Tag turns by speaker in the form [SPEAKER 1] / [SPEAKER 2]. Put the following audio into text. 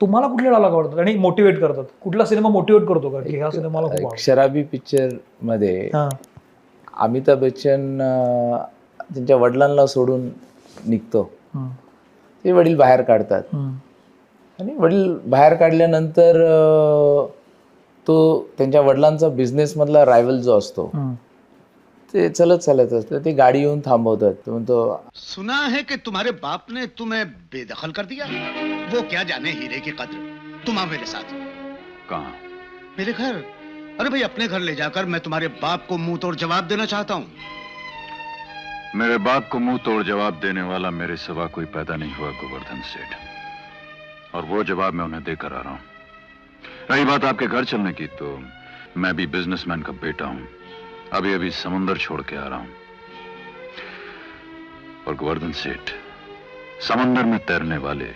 [SPEAKER 1] तुम्हाला कुठले डायलॉग आवडतात आणि मोटिवेट करतात? कुठला सिनेमा मोटिवेट करतो का? की ह्या सिनेमाला खूप आवडतो?
[SPEAKER 2] शराबी पिक्चरमध्ये
[SPEAKER 1] हा.
[SPEAKER 2] अमिताभ बच्चन अं, त्यांच्या वडिलांना सोडून निघतो.
[SPEAKER 1] हम्म,
[SPEAKER 2] ते वडील बाहेर काढतात.
[SPEAKER 1] हम्म,
[SPEAKER 2] आणि वडील बाहेर काढल्यानंतर अं, तो त्यांच्या वडिलांचा बिझनेसमधला रायव्हल जो असतो
[SPEAKER 1] हम्म.
[SPEAKER 2] ते चलत चालत असतं. ते गाडी येऊन थांबवतात. तो म्हणतो
[SPEAKER 3] सुना है कि तुम्हारे बाप ने तुम्हें बेदखल कर दिया? वो क्या जाने हीरे की कद्र? तुम आओ मेरे साथ।
[SPEAKER 4] कहाँ?
[SPEAKER 3] मेरे घर। अरे भाई अपने घर ले जाकर मैं तुम्हारे बाप को मुँह तोड़ जवाब देना चाहता हूँ।
[SPEAKER 4] मेरे बाप को मुँह तोड़ जवाब देने वाला मेरे सिवा कोई पैदा नहीं हुआ गोवर्धन सेठ। और वो जवाब मैं उन्हें देकर आ रहा हूँ। रही बात आपके घर चलने की तो मैं भी बिजनेसमैन का बेटा हूँ। अभी अभी समुंदर छोड़ के आ रहा हूँ। और गोवर्धन सेठ, समंदर में तैरने वाले